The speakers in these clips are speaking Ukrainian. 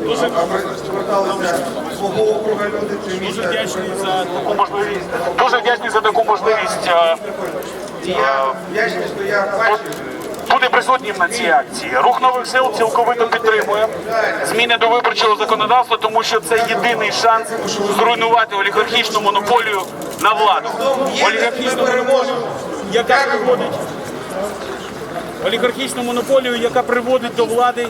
Дуже, зверталися свого округа люди чи дуже місця? вдячний за таку можливість. Дуже вдячний за таку можливість е, я вдячний, що я бачив. бути присутнім на цій акції. Рух нових сил цілковито підтримує зміни до виборчого законодавства, тому що це єдиний шанс зруйнувати олігархічну монополію на владу. Олігархічну монополію, яка приводить олігархічну монополію, яка приводить до влади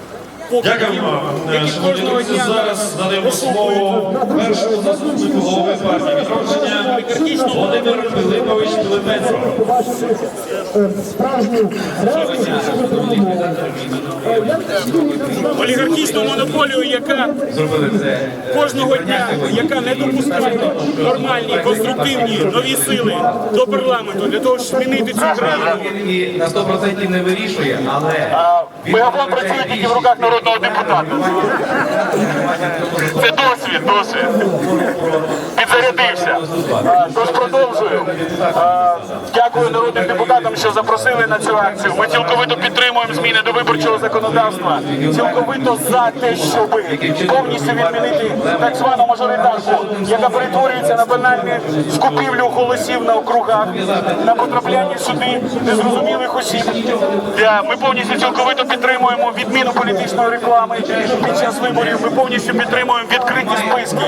Дякуємо. які Шановні кожного дня зараз надаємо слово першому заступнику голови партії відродження Володимир Пилипович Пилипенко. олігархічну монополію, яка кожного дня, яка не допускає нормальні, конструктивні нові сили до парламенту для того, щоб змінити цю країну. Він і на 100% не вирішує, але Мегафон працює тільки в руках народного депутата. Це досвід, досвід. Підзарядився. А, Тож продовжую. Дякую народним депутатам, що запросили на цю акцію. Ми цілковито підтримуємо зміни до виборчого законодавства. Цілковито за те, щоб повністю відмінити так звану мажоритарку, яка перетворюється на банальну скупівлю голосів на округах, на потрапляння сюди незрозумілих осіб. Ми повністю цілковито підтримуємо відміну політичної реклами під час виборів. Ми повністю підтримуємо відкриті списки,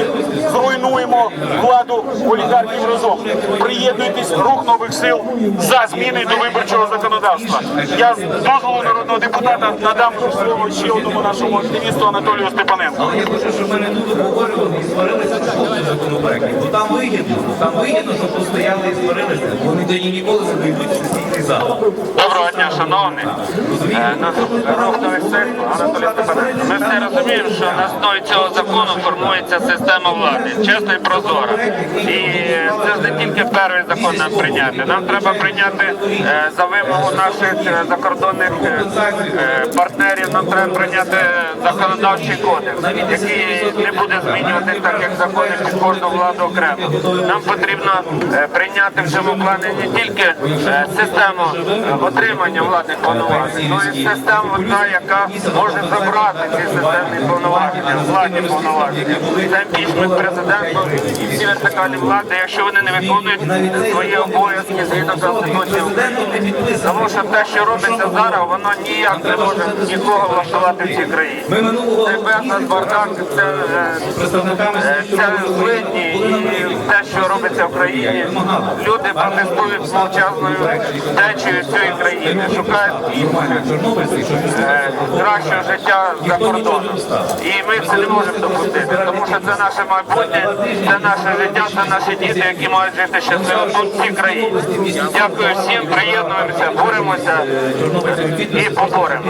зруйнуємо владу олігархів разом. Приєднуйтесь рух нових сил за зміни до виборчого законодавства. Я з дозволу народного депутата надам слово ще одному нашому активісту Анатолію Степаненку. але я хочу, щоб ми не тут обговорювали і. Бо там вигідно, там вигідно, щоб тут стояли і сварилися. Вони тоді ніколи не дійдуть сесійний зал. Доброго дня, шановні. Е. Ми всі розуміємо, що на основі цього закону формується система влади, чесна і прозора. І це ж не тільки перший закон нам прийняти. Нам треба прийняти е, за вимогу наших е, закордонних партнерів. Нам треба прийняти законодавчий кодекс, який не буде змінюватись так, як закони під кожну владу окремо. Нам потрібно е, прийняти в цьому плані не тільки е, систему е, отримання владних повноважень, але й систему, та, яка може забрати ці системні повноваження, владні повноваження. Це імпічмент президенту всі вертикалі влади, якщо вони не виконують свої обов'язки згідно Конституції України. Тому що те, що робиться зараз, воно ніяк не може нікого влаштувати в цій країні. Ми минулого Це безлад, бардак, це це, Е, Це злидні і те, що робиться в країні. Люди протестують мовчазною течією цієї країни, шукають е, кращого життя за кордоном. І ми це не можемо допустити, тому що це наше майбутнє, це наше життя, це наші діти, які мають жити щасливо тут в цій країні. Дякую всім, приєднуємося, боремося і поборемо.